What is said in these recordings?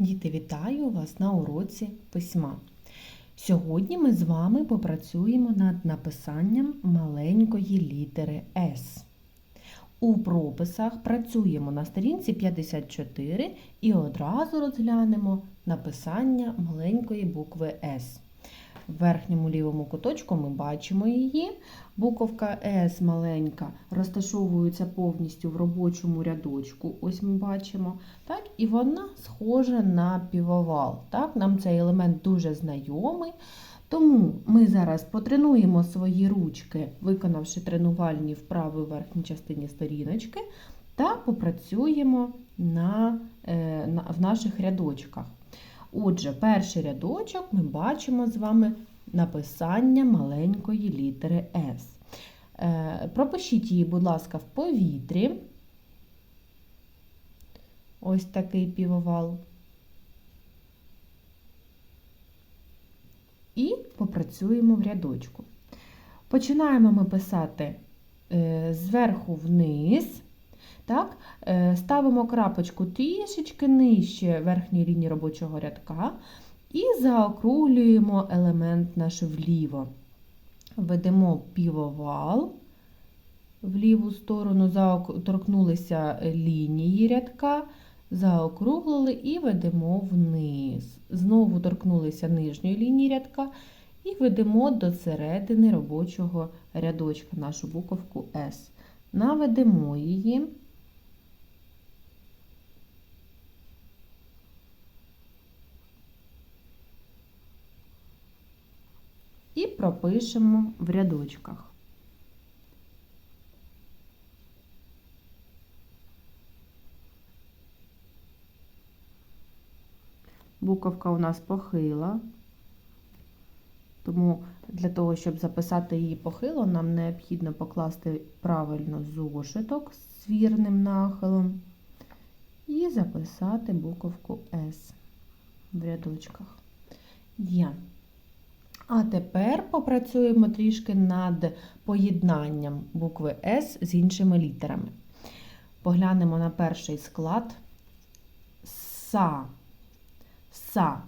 Діти, вітаю вас на уроці письма. Сьогодні ми з вами попрацюємо над написанням маленької літери С. У прописах працюємо на сторінці 54 і одразу розглянемо написання маленької букви С. В верхньому лівому куточку ми бачимо її. Буковка С маленька розташовується повністю в робочому рядочку. Ось ми бачимо. Так? І вона схожа на півовал. Так? Нам цей елемент дуже знайомий. Тому ми зараз потренуємо свої ручки, виконавши тренувальні вправи в верхній частині сторіночки, та попрацюємо на, е, на, в наших рядочках. Отже, перший рядочок ми бачимо з вами написання маленької літери С. Е, пропишіть її, будь ласка, в повітрі. Ось такий півовал. І попрацюємо в рядочку. Починаємо ми писати е, зверху вниз. Так? Е, ставимо крапочку трішечки нижче верхньої лінії робочого рядка і заокруглюємо елемент наш вліво. Ведемо півовал в ліву сторону, торкнулися лінії рядка, заокруглили і ведемо вниз. Знову торкнулися нижньої лінії рядка і ведемо до середини робочого рядочка нашу буковку С. Наведемо її. І пропишемо в рядочках. Буковка у нас похила, тому для того, щоб записати її похило, нам необхідно покласти правильно зошиток з вірним нахилом і записати буковку С в рядочках. Є. А тепер попрацюємо трішки над поєднанням букви С з іншими літерами. Поглянемо на перший склад СА. СА.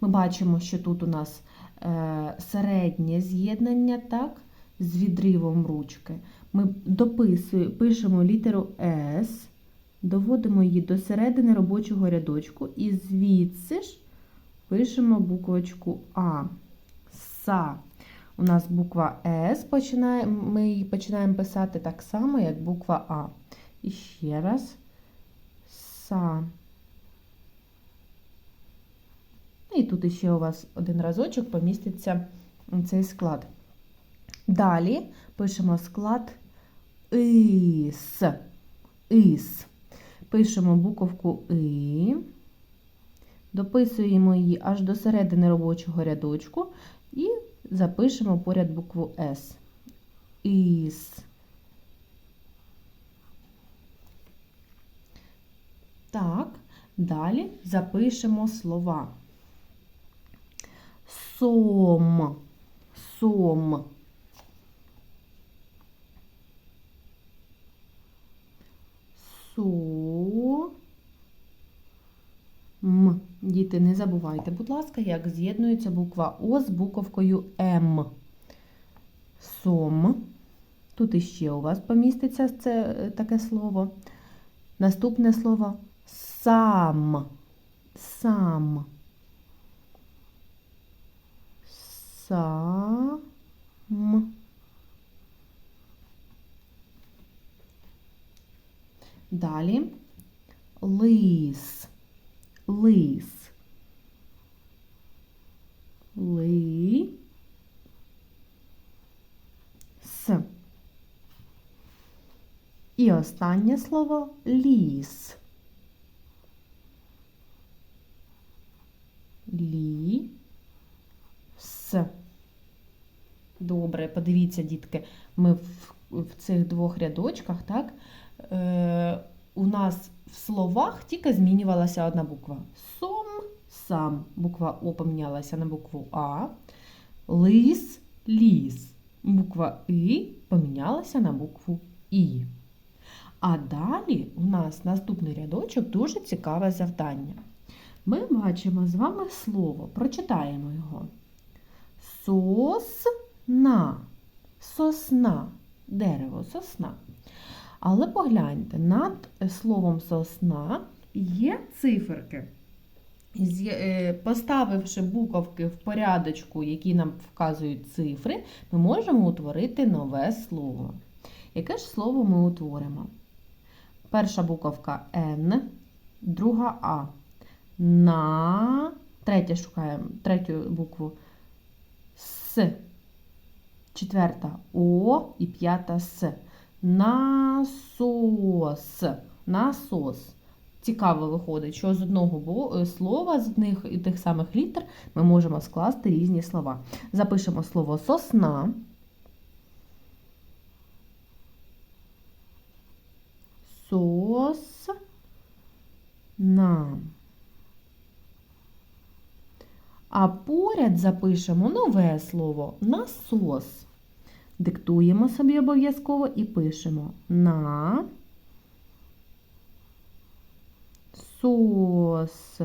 Ми бачимо, що тут у нас середнє з'єднання, так, з відривом ручки. Ми дописуємо, пишемо літеру С, доводимо її до середини робочого рядочку і звідси ж пишемо буквочку А. СА. У нас буква С починає, ми її починаємо писати так само, як буква А. І ще раз СА. І тут ще у вас один разочок поміститься цей склад. Далі пишемо склад ІС. ІС. Пишемо буковку І, дописуємо її аж до середини робочого рядочку і запишемо поряд букву С. Іс. Так, далі запишемо слова. Сом. Сом. Со. М. Діти, не забувайте, будь ласка, як з'єднується буква О з буковкою М. Сом. Тут іще у вас поміститься це таке слово. Наступне слово сам. Сам. Сам. Далі лис. Лис. Ли. С. І останнє слово ліс. Лі. С. Добре, подивіться, дітки, ми в, в цих двох рядочках, так, е, у нас в словах тільки змінювалася одна буква. Сом, сам. Буква О помінялася на букву А. Лис, ліс. Буква І помінялася на букву І. А далі у нас наступний рядочок дуже цікаве завдання. Ми бачимо з вами слово. Прочитаємо його. Сосна. Сосна. Дерево, сосна. Але погляньте, над словом сосна є циферки. Е, Поставивши буковки в порядочку, які нам вказують цифри, ми можемо утворити нове слово. Яке ж слово ми утворимо? Перша буковка Н, друга А. На. Третя шукаємо третю букву С. Четверта О і п'ята С. Насос. Насос. Цікаво виходить, що з одного е, слова, з одних і тих самих літер ми можемо скласти різні слова. Запишемо слово сосна. Сосна. А поряд запишемо нове слово насос. Диктуємо собі обов'язково і пишемо на сос.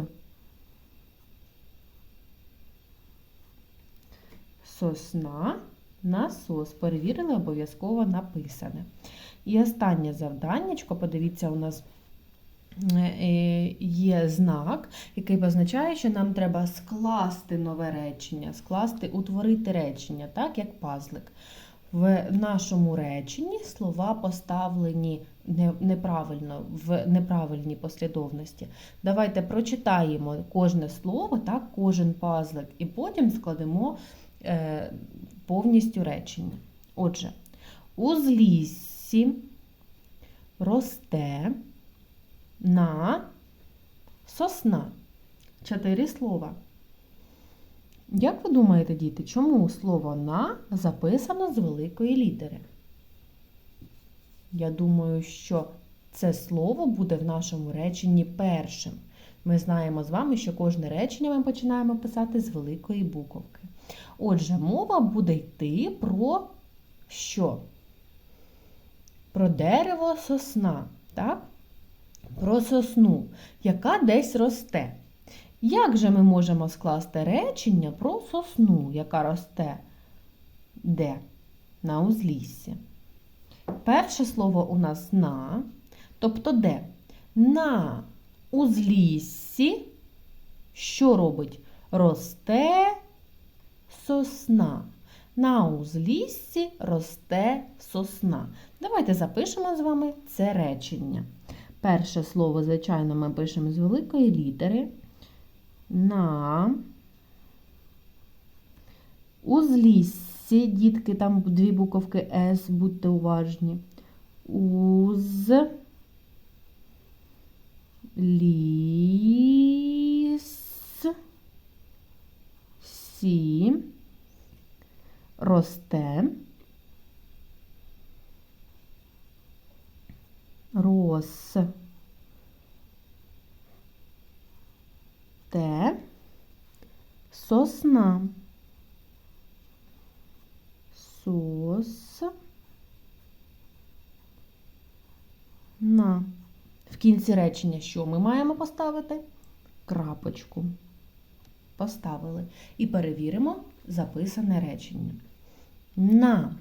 Сосна, насос. Перевірили обов'язково написане. І останнє завданнячко, подивіться, у нас є знак, який позначає, що нам треба скласти нове речення, скласти, утворити речення, так, як пазлик. В нашому реченні слова поставлені неправильно, в неправильній послідовності. Давайте прочитаємо кожне слово, так, кожен пазлик, і потім складемо е, повністю речення. Отже, у зліссі росте на сосна. Чотири слова. Як ви думаєте, діти, чому слово на записано з великої літери? Я думаю, що це слово буде в нашому реченні першим. Ми знаємо з вами, що кожне речення ми починаємо писати з великої буковки. Отже, мова буде йти про що? Про дерево сосна, так? Про сосну, яка десь росте. Як же ми можемо скласти речення про сосну, яка росте де? На узліссі. Перше слово у нас на, тобто де? На узліссі, що робить? Росте сосна. На узліссі росте сосна. Давайте запишемо з вами це речення. Перше слово, звичайно, ми пишемо з великої літери. На узліссі, дітки, там дві буковки С, будьте уважні. Уз ліс сі росте рос те сосна сос на. В кінці речення що ми маємо поставити? Крапочку. Поставили. І перевіримо записане речення. На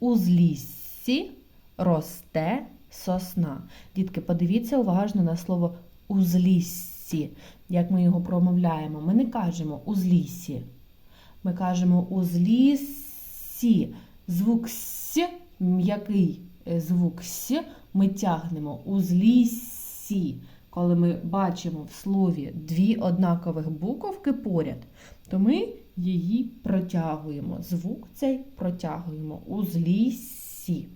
узліссі росте сосна. Дітки, подивіться уважно на слово узліссі. Як ми його промовляємо? Ми не кажемо узліссі. Ми кажемо узліссі. Звук С, м'який е, звук С, ми тягнемо узліссі. Коли ми бачимо в слові дві однакових буковки поряд, то ми її протягуємо. Звук цей протягуємо узліссі.